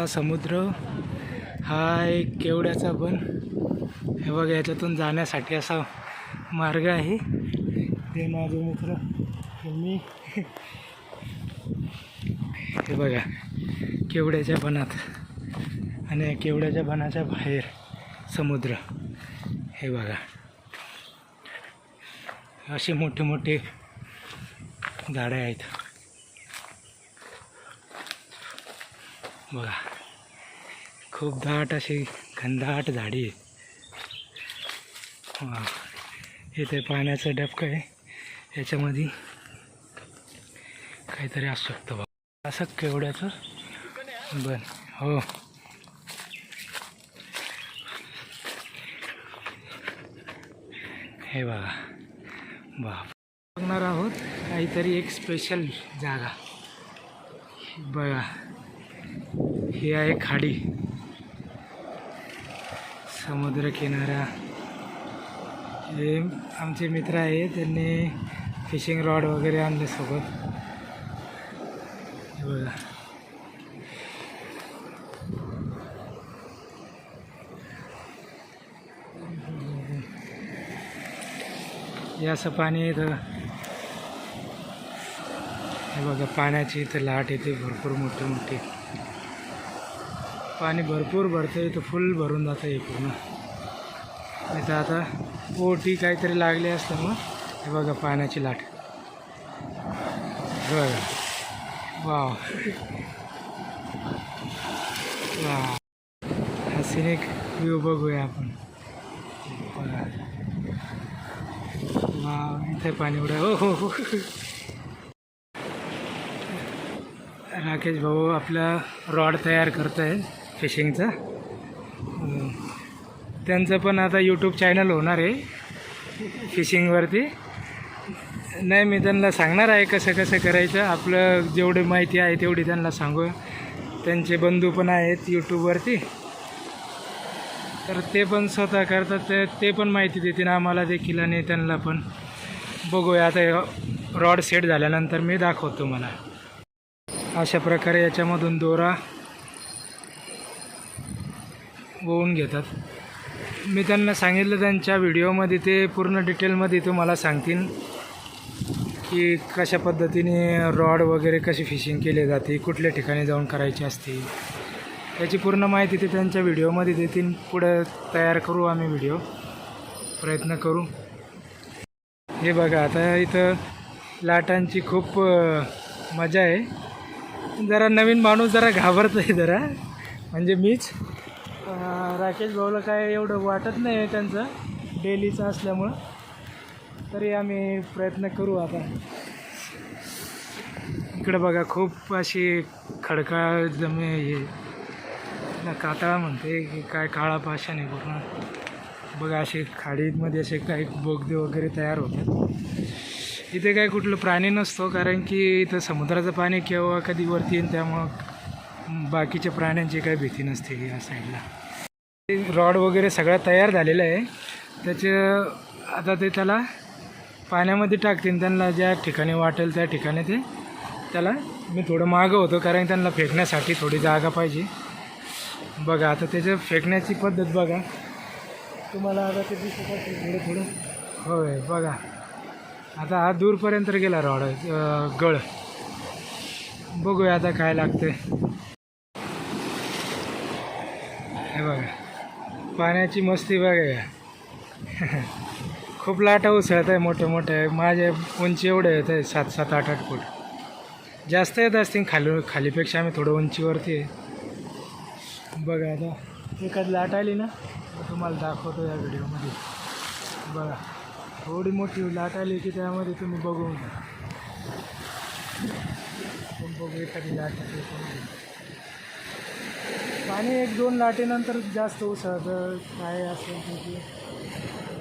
हा समुद्र हा एक केवड्याचा पण. हे बघा याच्यातून जाण्यासाठी असा मार्ग आहे. ते माझे मित्र मी. हे बघा केवड्याच्या बनात आणि केवड्याच्या बनाच्या बाहेर समुद्र. हे बघा असे मोठे मोठे झाडे आहेत. बघा खूप दाट अशी घनदाट झाडी आहे. वा इथे पाण्याचं डबकं आहे. याच्यामध्ये काहीतरी असू शकतं बघा. असं केवढ्याचं बरं हो. हे बघा. बाप बघणार आहोत काहीतरी एक स्पेशल जागा. बघा. ही आहे खाडी. समुद्र किनारा हे आमचे मित्र आहे त्यांनी फिशिंग रॉड वगैरे आणले सोबत. हे बघा. हे असं पाणी येतं हे बघा पाण्याची इथं लाट येते भरपूर मोठी मोठी पाणी भरपूर भरतं इथं फुल भरून जातं हे पूर्ण. इथं आता ओटी काहीतरी लागली असतं मग. हे बघा पाण्याची लाट. बघा. वाव. वा हा सिनिक व्ह्यू बघूया आपण. वा इथे पाणी उडा. हो हो हो. राकेश भाऊ आपला रॉड तयार करत आहे फिशिंगचा. त्यांचं पण आता यूट्यूब चॅनल होणार आहे फिशिंगवरती. नाही मी त्यांना सांगणार आहे कसं कसं करायचं. आपलं जेवढी माहिती आहे तेवढी त्यांना सांगू. त्यांचे बंधू पण आहेत यूट्यूबवरती तर ते पण स्वतः करतात. ते ते पण माहिती देतील आम्हाला देखील आणि त्यांना पण. बघूया आता रॉड सेट झाल्यानंतर मी दाखवतो मला अशा प्रकारे याच्यामधून दोरा वळून घेतात. मी त्यांना सांगितलं त्यांच्या व्हिडिओमध्ये ते पूर्ण डिटेलमध्ये तुम्हाला सांगतील की कशा पद्धतीने रॉड वगैरे कशी फिशिंग केली जाते कुठल्या ठिकाणी जाऊन करायची असते. त्याची पूर्ण माहिती ते त्यांच्या व्हिडिओमध्ये देतील. पुढं तयार करू आम्ही व्हिडिओ. प्रयत्न करू. हे बघा आता इथं लाटांची खूप मजा आहे. जरा नवीन माणूस जरा घाबरत आहे जरा. म्हणजे मीच. राकेश भाऊला काय एवढं वाटत नाही आहे त्यांचं. डेलीचं असल्यामुळं. तरी आम्ही प्रयत्न करू आता. इकडे बघा खूप अशी खडकाळ जमे हे ना कातळा म्हणते की काय काळा पाषाण आहे पूर्ण. बघा असे खाडीमध्ये असे काही बोगदे वगैरे तयार होतात. इथे काय कुठलं प्राणी नसतो कारण की इथं समुद्राचं पाणी केव्हा कधी वरती येईल त्यामुळं बाकीच्या प्राण्यांची काही भीती नसते या साईडला रॉड वगैरे सगळं तयार झालेलं आहे. त्याचे आता ते त्याला पाण्यामध्ये टाकतील त्यांना ज्या ठिकाणी वाटेल त्या ठिकाणी ते त्याला मी थोडं मागं होतो कारण त्यांना फेकण्यासाठी थोडी जागा पाहिजे. बघा आता त्याचं फेकण्याची पद्धत बघा. तुम्हाला आता ते दिसत असेल थोडं थोडं. होय बघा. आता हा दूरपर्यंत गेला रॉड गळ. बघूया आता काय लागते हे बघा. पाण्याची मस्ती बघा खूप लाटा उसळत आहे मोठे मोठे. माझ्या उंची एवढे येत आहे सात सात आठ आठ फूट. जास्त येत असतील खाली खालीपेक्षा आम्ही थोडं उंचीवरती आहे. बघा आता. एखादी लाट आली ना तुम्हाला दाखवतो या व्हिडिओमध्ये. बघा. थोडी मोठी लाट आली की त्यामध्ये तुम्ही बघून बघू एखादी लाट आली आणि एक दोन लाटेनंतर जास्त उसळतं काय असेल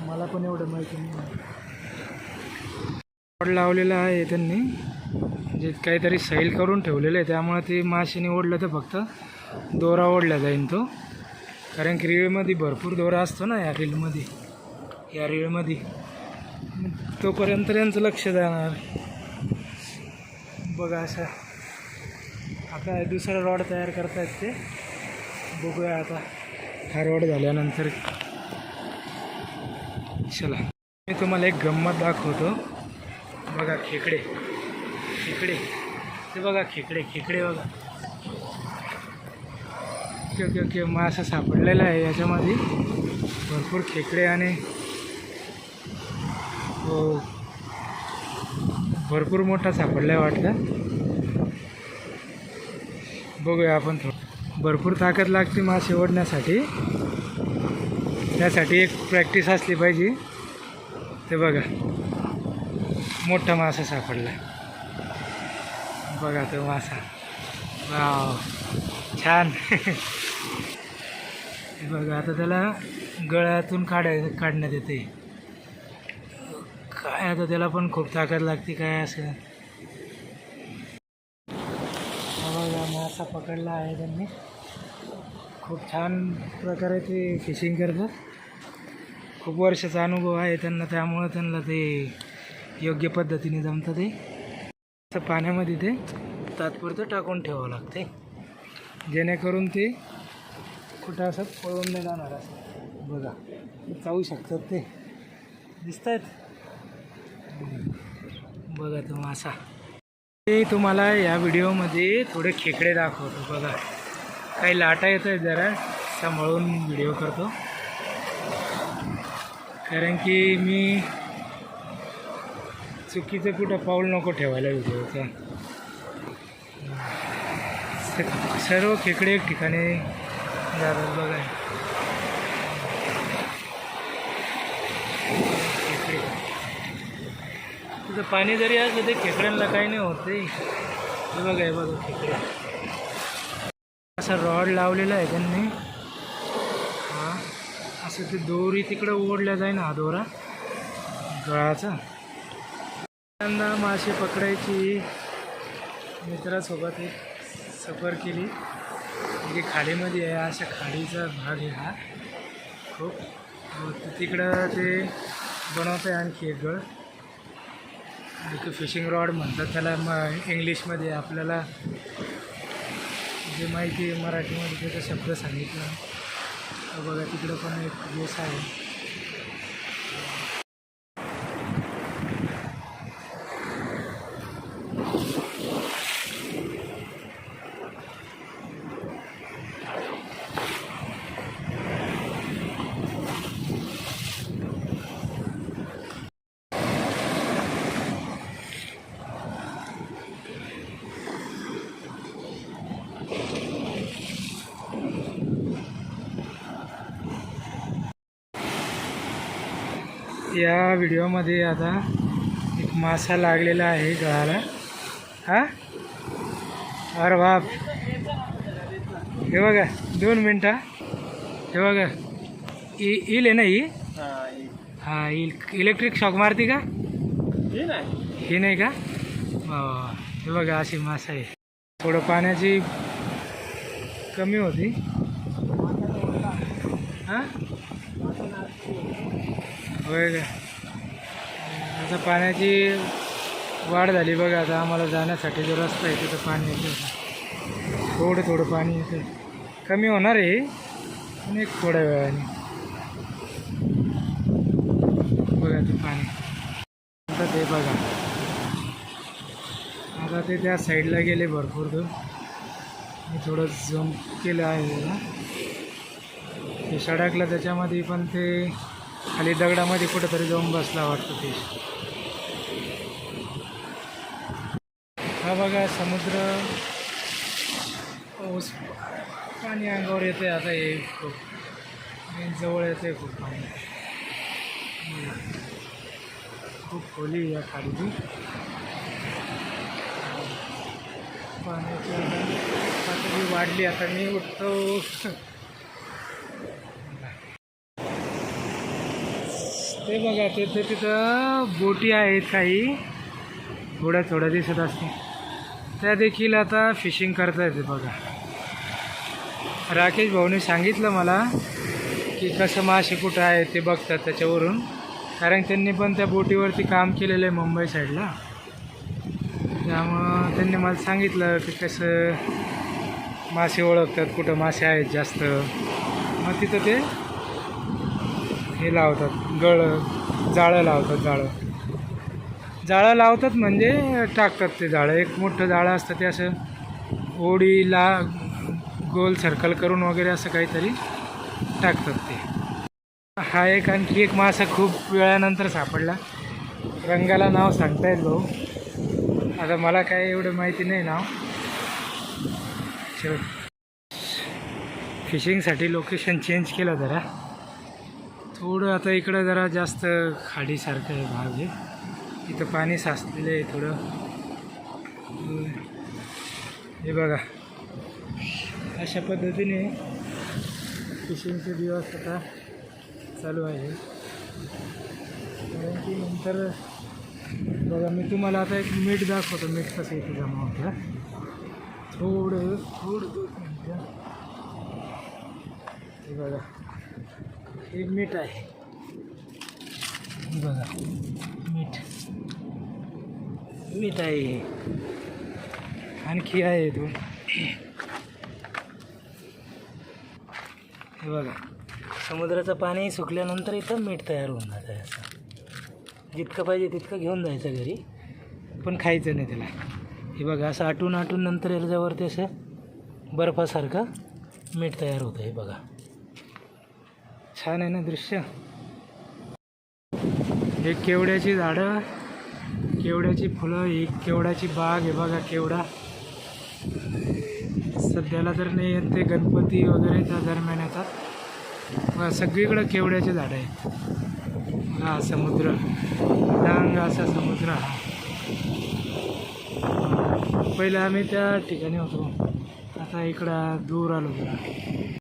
मला पण एवढं माहिती नाही. रॉड लावलेला आहे त्यांनी. जे काहीतरी सैल करून ठेवलेलं आहे. त्यामुळे ते माशीने ओढलं तर फक्त दोरा ओढला जाईल तो. कारण की रीळमध्ये भरपूर दोरा असतो ना या रीलमध्ये या रीळमध्ये तोपर्यंत यांचं लक्ष जाणार. बघा असं. आता दुसरा रॉड तयार करतायत ते. बघूया आता. थायरॉइड झाल्यानंतर चला. मी तुम्हाला एक गंमत दाखवतो. बघा खेकडे. खेकडे. ते बघा खेकडे खेकडे बघा. Okay okay okay. मासा सापडलेला आहे याच्यामध्ये. भरपूर खेकडे आणि हो. भरपूर मोठा सापडला आहे वाटतं. बघूया आपण थोडं. भरपूर ताकद लागते मासे ओढण्यासाठी. त्यासाठी एक प्रॅक्टिस असली पाहिजे. ते बघा. मोठा मासा सापडला बघा तो मासा. वाव. छान. बघा आता त्याला गळ्यातून काढाय काढण्यात येते. काय आता त्याला पण खूप ताकद लागते काय असं हा बघा मासा पकडला आहे त्यांनी. खूप छान प्रकारे ते फिशिंग करतात. खूप वर्षाचा अनुभव आहे त्यांना त्यामुळं त्यांना ते योग्य पद्धतीने जमतं ते. असं पाण्यामध्ये ते तात्पुरतं टाकून ठेवावं लागते. जेणेकरून ते कुठं असं पळून नाही जाणार असं. बघा जाऊ शकतात ते. दिसत आहेत बघा तो मासा ते तुम्हाला या व्हिडिओमध्ये थोडे खेकडे दाखवतो. बघा काही लाटा येत आहेत जरा सांभाळून व्हिडिओ करतो. कारण की मी चुकीचं कुठं पाऊल नको ठेवायला व्हिडिओचा. सर्व खेकडे एक ठिकाणी जातात बघा खेकडे तिथं पाणी जरी असलं ते खेकड्यांना काही नाही होत ते. हे बघा हे बघा. खेकडे असा रॉड लावलेला आहे त्यांनी. हां. असं ते दोरी तिकडं ओढल्या जाईल हा दोरा. गळाचा. पहिल्यांदा मासे पकडायची. मित्रासोबत एक सफर केली. म्हणजे खाडीमध्ये आहे. अशा खाडीचा भाग आहे हा. खूप. तिकडं ते बनवतं आहे आणखी एक गळ. एक फिशिंग रॉड म्हणतात त्याला मग इंग्लिशमध्ये आपल्याला जे माहिती आहे मराठीमध्ये त्याचा शब्द सांगितला. तर बघा तिकडं पण एक बेस आहे. या व्हिडिओमध्ये आता एक मासा लागलेला आहे गळाला. हा? अरे बाप. हे बघा दोन मिनटं हे. बघा. इ इल आहे ना ही? हा इल. इलेक्ट्रिक शॉक मारते का? हे नाही. का. हे बघा अशी मासा आहे. थोडं पाण्याची कमी होती. हां? होय का आता पाण्याची वाढ झाली बघा आता. आम्हाला जाण्यासाठी जो रस्ता आहे तिथं पाणी येतं थोडं थोडं पाणी येतं कमी होणार आहे पण एक थोड्या वेळाने. बघा ते पाणी. आता ते बघा. आता ते त्या साईडला गेले भरपूर दूर मी थोडं जम केलं आहे त्याला ते सडकलं त्याच्यामध्ये पण ते खाली दगडामध्ये कुठंतरी जाऊन बसला वाटतं ते. हा बघा समुद्र. पाऊस पाणी अंगावर येते आता हे खूप. आणि जवळ येते खूप पाणी. खूप खोली या खाडीची. पाण्याची पातळी वाढली आता. मी उठतो. ते बघा तिथं तिथं बोटी आहेत काही. थोड्या थोड्या दिसत असते त्या देखील आता फिशिंग करता येते बघा. राकेश भाऊने सांगितलं मला की कसं मासे कुठं आहे ते बघतात त्याच्यावरून. कारण त्यांनी पण त्या बोटीवरती काम केलेलं आहे मुंबई साईडला. त्यामुळं त्यांनी मला सांगितलं की कसं मासे ओळखतात कुठं मासे आहेत जास्त. मग तिथं ते हे लावतात गळ जाळं लावतात जाळं. जाळं लावतात म्हणजे टाकतात ते जाळं. एक मोठं जाळं असतं ते असं ओडीला गोल सर्कल करून वगैरे असं काहीतरी टाकतात ते. हा एक आणखी एक मासा खूप वेळानंतर सापडला. रंगाला नाव सांगता येईल भाऊ. आता मला काय एवढं माहिती नाही नाव. चल फिशिंगसाठी लोकेशन चेंज केलं जरा. थोडं आता इकडं जरा जास्त खाडीसारखं आहे भाग आहे. इथं पाणी साचलेलं आहे थोडं. हे बघा. अशा पद्धतीने फिशिंगचे दिवस आता चालू आहे. कारण की नंतर बघा मी तुम्हाला आता एक मीठ दाखवतो. मीठ कसं इथे जमा होतं. थोडं थोडं हे बघा. हे मीठ आहे. बघा मीठ. मीठ आहे हे. आणखी आहे दोन. हे बघा समुद्राचं पाणी सुकल्यानंतर इथं मीठ तयार होऊन जातं आहे असं. जितकं पाहिजे तितकं घेऊन जायचं घरी पण खायचं नाही त्याला. हे बघा असं आटून आटून नंतर याच्यावरती असं बर्फासारखं मीठ तयार होतं हे बघा. छान आहे ना दृश्य. हे केवड्याची झाडं केवड्याची फुलं ही केवड्याची बाग हे बघा केवडा. सध्याला तर नाही येत ते गणपती वगैरे त्या दरम्यान येतात. सगळीकडं केवड्याचे झाडं आहेत. हा समुद्र. डांग असा समुद्र हा. पहिलं आम्ही त्या ठिकाणी होतो. आता इकडं दूर आलो